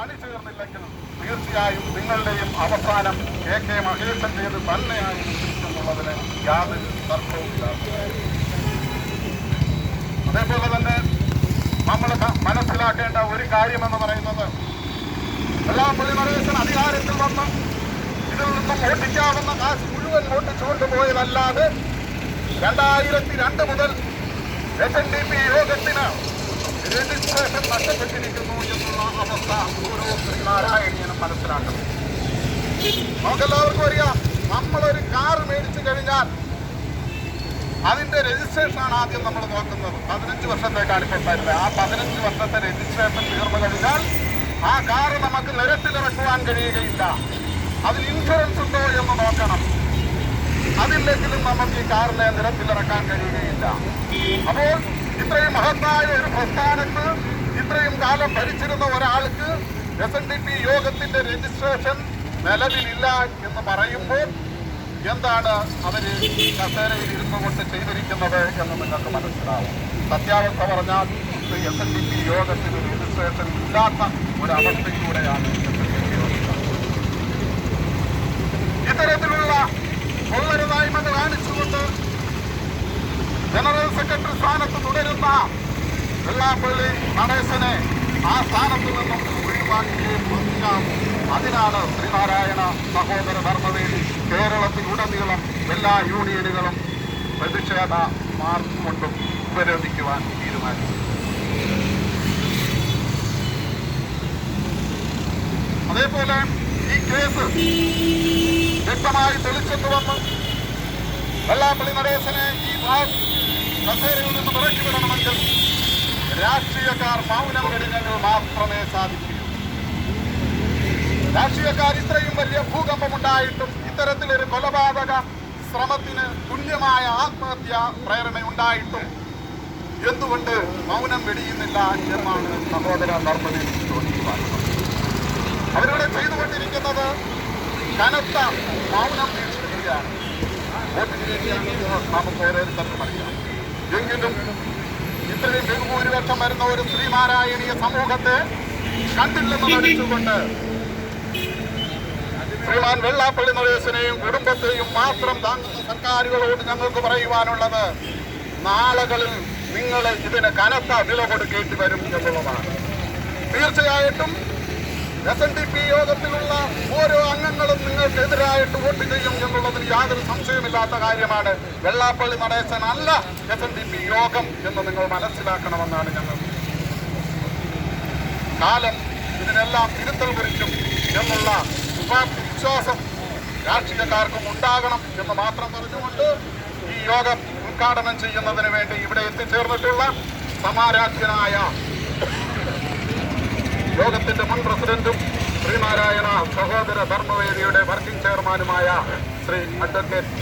അണിചേർന്നില്ലെങ്കിൽ തീർച്ചയായും നിങ്ങളുടെയും അവസാനം കെ കെ മഹേഷന്റേത് തന്നെയാണ് എന്നുള്ളതിന് യാതൊരു തർക്കവുമില്ല അതേപോലെ തന്നെ നമ്മൾ മനസ്സിലാക്കേണ്ട ഒരു കാര്യമെന്ന് പറയുന്നത് വെള്ളാപ്പള്ളി നടേശൻ അധികാരത്തിൽ വന്ന് ഇതിൽ നിന്നും ഓട്ടിക്കാവുന്ന കാശ് മുഴുവൻ ഓട്ടിച്ചുകൊണ്ട് പോയതല്ലാതെ രണ്ടായിരത്തി രണ്ട് മുതൽ എസ് എൻ ഡി പി യോഗത്തിന് രജിസ്ട്രേഷൻ നഷ്ടപ്പെട്ടിരിക്കുന്നു എന്നുള്ള അവസ്ഥ ഓരോ നാരായണീയനും മനസ്സിലാക്കണം. നമുക്കെല്ലാവർക്കും അറിയാം നമ്മളൊരു കാർ മേടിച്ചു കഴിഞ്ഞാൽ അതിന്റെ രജിസ്ട്രേഷനാണ് ആദ്യം നമ്മൾ നോക്കുന്നത്. പതിനഞ്ച് വർഷത്തേക്കാണ് ഇപ്പോൾ ആ പതിനഞ്ച് വർഷത്തെ രജിസ്ട്രേഷൻ തീർന്നു കഴിഞ്ഞാൽ ആ കാറ് നമുക്ക് നിരത്തിലിറക്കുവാൻ കഴിയുകയില്ല. അതിൽ ഇൻഷുറൻസ് ഉണ്ടോ എന്ന് നോക്കണം. അതില്ലെങ്കിലും നമുക്ക് ഈ കാറിനെ നിരത്തിലിറക്കാൻ കഴിയുകയില്ല. അപ്പോൾ ഇത്രയും മഹത്തായ ഒരു പ്രസ്ഥാനത്ത് ഇത്രയും കാലം ഭരിച്ചിരുന്ന ഒരാൾക്ക് എസ് എൻ ഡി പി യോഗത്തിന്റെ രജിസ്ട്രേഷൻ നിലവിലില്ല എന്ന് പറയുമ്പോൾ എന്താണ് അവർ കസേരയിൽ ഇരുന്നു കൊണ്ട് ചെയ്തിരിക്കുന്നത് എന്ന് നിങ്ങൾക്ക് മനസ്സിലാവും. സത്യാവസ്ഥ പറഞ്ഞാൽ എസ് എൻ ഡി പി യോഗത്തിന് രജിസ്ട്രേഷൻ ഇല്ലാത്ത ഒരവസ്ഥയിലൂടെയാണ് ഇത്തരത്തിലുള്ള കൊള്ളരുതായ്മ കാണിച്ചുകൊണ്ട് ജനറൽ സെക്രട്ടറി സ്ഥാനത്ത് തുടരുന്ന വെള്ളാപ്പള്ളി നടേശനെ ആ സ്ഥാനത്ത് നിന്നും ഒഴിവാക്കിയേ തീർച്ചയാവും അതിനാണ് ശ്രീനാരായണ സഹോദര ധർമ്മവേദി കേരളത്തിലുടനീളം എല്ലാ യൂണിയനുകളും പ്രതിഷേധ മാർച്ച് കൊണ്ടും ഉപരോധിക്കുവാൻ തീരുമാനിച്ചു അതേപോലെ ഈ കേസ് വ്യക്തമായി തെളിച്ചെന്ന് വന്ന്. വെള്ളാപ്പള്ളി നടേശനെ ഈ കസേരയിൽ നിന്ന് ഇറക്കി വിടണമെങ്കിൽ രാഷ്ട്രീയക്കാർ മൗനം വെടിഞ്ഞെങ്കിൽ മാത്രമേ സാധിക്കൂ രാഷ്ട്രീയക്കാർ ഇത്രയും വലിയ ഭൂകമ്പമുണ്ടായിട്ടും ഇത്തരത്തിലൊരു കൊലപാതക ശ്രമത്തിന് തുല്യമായ ആത്മഹത്യ പ്രേരണയുണ്ടായിട്ടും എന്തുകൊണ്ട് മൗനം വെടിയുന്നില്ല എന്നാണ് സഹോദര ധർമ്മത്തിൽ ചോദിക്കുവാനുള്ളത് അവരിവിടെ ചെയ്തുകൊണ്ടിരിക്കുന്നത് കനത്ത മൗനം വീക്ഷിക്കുകയാണ്. വേണ്ടിയാണെന്ന് നമുക്ക് ഓരോരുത്തർക്കും അറിയാം എങ്കിലും ഇത്രയും ബഹുഭൂരിപക്ഷം വരുന്ന ഒരു ശ്രീനാരായണീയ സമൂഹത്തെ കണ്ടില്ലെന്ന് നടിച്ചുകൊണ്ട് ശ്രീമാൻ വെള്ളാപ്പള്ളി നടേശനെയും കുടുംബത്തെയും മാത്രം താങ്ങുന്ന സർക്കാരുകളോട് ഞങ്ങൾക്ക് പറയുവാനുള്ളത് നാളുകളിൽ നിങ്ങൾ ഇതിന് കനത്ത വില കൊടുക്കേണ്ടി വരും എന്നുള്ളതാണ്. തീർച്ചയായിട്ടും എസ് എൻ ഡി പി യോഗത്തിലുള്ള ഓരോ അംഗങ്ങളും നിങ്ങൾക്കെതിരായിട്ട് വോട്ട് ചെയ്യും എന്നുള്ളതിന് യാതൊരു സംശയമില്ലാത്ത കാര്യമാണ്. വെള്ളാപ്പള്ളി നടേശൻ അല്ല എസ് എൻ ഡി പി യോഗം എന്ന് നിങ്ങൾ മനസ്സിലാക്കണമെന്നാണ് ഞങ്ങൾ. കാലം ഇതിനെല്ലാം തിരുത്തൽ കുറിക്കും എന്നുള്ള ശുഭാപ്തി വിശ്വാസം രാഷ്ട്രീയക്കാർക്കും ഉണ്ടാകണം എന്ന് മാത്രം പറഞ്ഞുകൊണ്ട് ഈ യോഗം ഉദ്ഘാടനം ചെയ്യുന്നതിന് വേണ്ടി ഇവിടെ എത്തിച്ചേർന്നിട്ടുള്ള സമാരാധ്യനായ യോഗത്തിന്റെ മുൻ പ്രസിഡന്റും ശ്രീനാരായണ സഹോദര ധർമ്മവേദിയുടെ വർക്കിംഗ് ചെയർമാനുമായ Shri advocate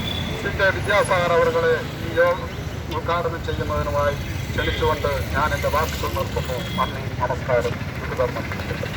C K Vidyasagar അവരുടെ ഈ യോഗം ഉദ്ഘാടനം ചെയ്യുന്നതിനുമായി ക്ഷണിച്ചുകൊണ്ട് ഞാൻ എന്റെ വാക്കുകൾ നിർത്തുന്നു നന്ദി നമസ്കാരം വിടുതർമ്മം